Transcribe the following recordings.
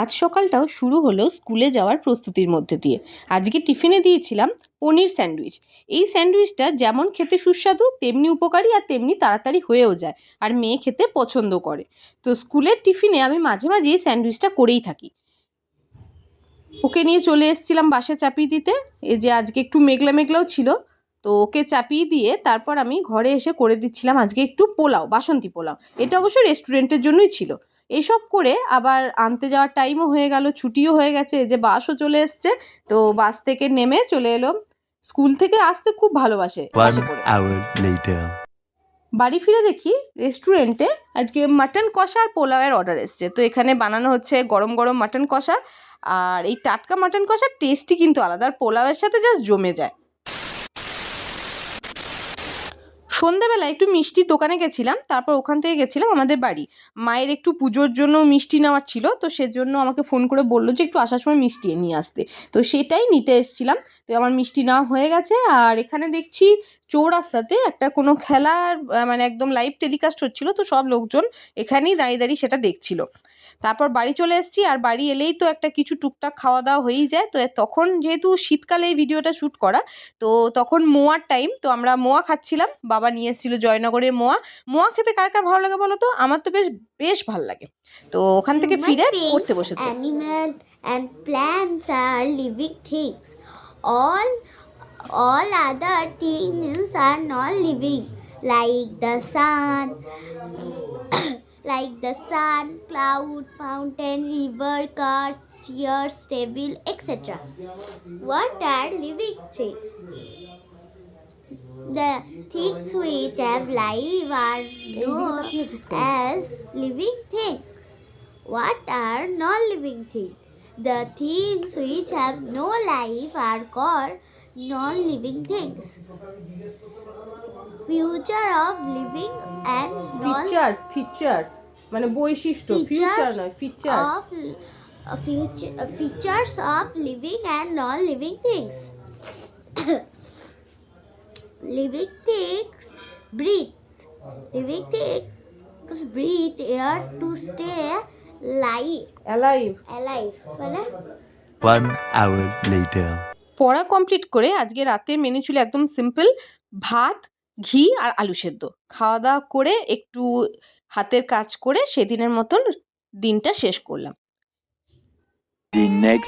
আজ সকালটাও শুরু হলো স্কুলে যাওয়ার প্রস্তুতির মধ্যে দিয়ে। আজকে টিফিনে দিয়েছিলাম পনির স্যান্ডউইচ। এই স্যান্ডউইচটা যেমন খেতে সুস্বাদু, তেমনি উপকারী আর তেমনি তাড়াতাড়ি হয়েও যায় আর মেয়ে খেতে পছন্দ করে। তো স্কুলের টিফিনে আমি মাঝে মাঝে এই স্যান্ডউইচটা করেই থাকি। ওকে নিয়ে চলে এসেছিলাম বাসে চাপিয়ে দিতে। এই যে আজকে একটু মেঘলা মেঘলাও ছিল। তো ওকে চাপিয়ে দিয়ে তারপর আমি ঘরে এসে করে দিচ্ছিলাম আজকে একটু পোলাও, বাসন্তী পোলাও। এটা অবশ্য রেস্টুরেন্টের জন্যই ছিল। এসব করে আবার আনতে যাওয়ার টাইমও হয়ে গেল ছুটিও হয়ে গেছে যে বাসও চলে এসছে তো বাস থেকে নেমে চলে এলো। স্কুল থেকে আসতে খুব ভালোবাসে বাড়ি ফিরে দেখি রেস্টুরেন্টে আজকে মাটন কষা আর পোলাওয়ের অর্ডার এসছে। তো এখানে বানানো হচ্ছে গরম গরম মাটন কষা আর এই টাটকা মাটন কষার টেস্টই কিন্তু আলাদা আর পোলাওয়ের সাথে জাস্ট জমে যায়। সন্ধ্যাবেলা একটু মিষ্টির দোকানে গেছিলাম, তারপর ওখান থেকে গেছিলাম আমাদের বাড়ি। মায়ের একটু পুজোর জন্য মিষ্টি নেওয়ার ছিল, তো সেজন্য আমাকে ফোন করে বলল যে একটু আসার সময় মিষ্টি নিয়ে আসতে। তো সেটাই নিতে এসছিলাম। তো আমার মিষ্টি নেওয়া হয়ে গেছে, আর এখানে দেখছি চৌরাস্তাতে একটা কোনো খেলার মানে একদম লাইভ টেলিকাস্ট হচ্ছিল তো সব লোকজন এখানেই দাঁড়িয়ে দাঁড়িয়ে সেটা দেখছিল। তারপর বাড়ি চলে এসেছি আর বাড়ি এলেই তো একটা কিছু টুকটাক খাওয়া দাওয়া হয়েই যায়। তো তখন যেহেতু শীতকালে এই ভিডিওটা শ্যুট করা তো তখন মোয়ার টাইম তো আমরা মোয়া খাচ্ছিলাম। বাবা নিয়ে এসেছিল জয়নগরের মোয়া। মোয়া খেতে কার কার ভালো লাগে বলো তো আমার তো বেশ বেশ ভালো লাগে। তো ওখান থেকে ফিরে পড়তে বসেছে। Animals and plants are living things. All all other things are not living, like the sun, like the sun, cloud, mountain, river, cars, chairs, table, etc. What are living things? The things which have life are known as living things. What are non-living things? The things which have no life are called non-living things. Future of living and non features features মানে বৈশিষ্ট্য future নয় features of uh, future, uh, features of living and non-living things. living things breathe. Living things breathe air to stay live, alive alive. মানে One hour later. পড়া complete করে আজকে রাতে মেনে ছিল একদম সিম্পল ভাত, ঘি আর আলু সেদ্ধ। খাওয়া দাওয়া করে একটু হাতের কাজ করে সেদিনের মতন দিনটা শেষ করলাম।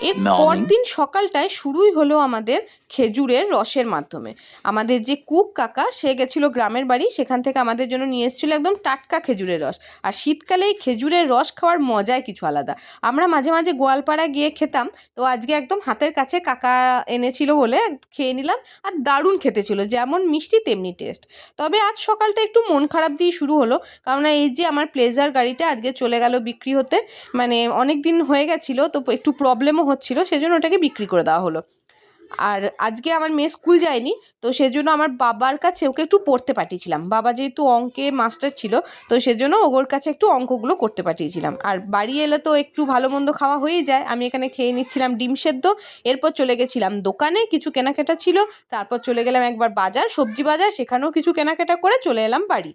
এর. পরদিন সকালটায় শুরুই হলো আমাদের খেজুরের রসের মাধ্যমে। আমাদের যে কুক কাকা সে গেছিল গ্রামের বাড়ি সেখান থেকে আমাদের জন্য নিয়ে এসেছিল একদম টাটকা খেজুরের রস। আর শীতকালে খেজুরের রস খাওয়ার মজাই কিছু আলাদা। আমরা মাঝে মাঝে গোয়ালপাড়া গিয়ে খেতাম তো আজকে একদম হাতের কাছে কাকা এনেছিল বলে খেয়ে নিলাম আর দারুণ খেতে ছিল যেমন মিষ্টি তেমনি টেস্ট তবে আজ সকালটা একটু মন খারাপ দিয়ে শুরু হলো কারণ এই যে আমার প্লেজার গাড়িটা আজকে চলে গেল বিক্রি হতে মানে অনেক দিন হয়ে গেছিল তো একটু প্রবলেমও হচ্ছিল সেজন্য ওটাকে বিক্রি করে দেওয়া হলো। আর আজকে আমার মেয়ে স্কুল যায়নি, তো সেজন্য আমার বাবার কাছে ওকে একটু পড়তে পাঠিয়েছিলাম। বাবা যেহেতু অঙ্কে মাস্টার ছিল, তো সেজন্য ওর কাছে একটু অঙ্কগুলো করতে পাঠিয়েছিলাম। আর বাড়ি এলে তো একটু ভালো মন্দ খাওয়া হয়েই যায়। আমি এখানে খেয়ে নিচ্ছিলাম ডিম সেদ্ধ, এরপর চলে গেছিলাম দোকানে, কিছু কেনাকাটা ছিল, তারপর চলে গেলাম একবার বাজার, সবজি বাজার, সেখানেও কিছু কেনাকাটা করে চলে এলাম বাড়ি।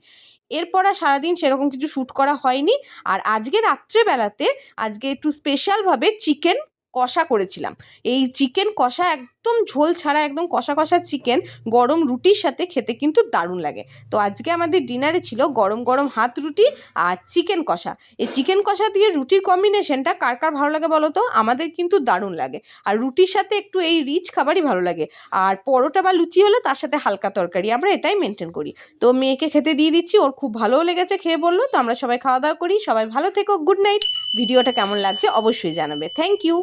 এরপর আর সারাদিন সেরকম কিছু শ্যুট করা হয়নি। আর আজকে রাত্রেবেলাতে, আজকে একটু স্পেশালভাবে চিকেন কষা করেছিলাম। এই চিকেন কষা একদম ঝোল ছাড়া একদম কষা কষা চিকেন গরম রুটির সাথে খেতে কিন্তু দারুণ লাগে। তো আজকে আমাদের ডিনারে ছিল গরম গরম হাত রুটি আর চিকেন কষা। এই চিকেন কষা দিয়ে রুটির কম্বিনেশনটা কার কার ভালো লাগে বলো তো? আমাদের কিন্তু দারুণ লাগে। আর রুটির সাথে একটু এই রিচ খাবারই ভালো লাগে। আর পরোটা বা লুচি হলে তার সাথে হালকা তরকারি, আমরা এটাই মেনটেন করি। তো মেয়েকে খেতে দিয়ে দিচ্ছি, ওর খুব ভালোও লেগেছে খেয়ে বলল। তো আমরা সবাই খাওয়া দাওয়া করি। সবাই ভালো থেকো গুড নাইট ভিডিওটা কেমন লাগছে অবশ্যই জানাবে। Thank you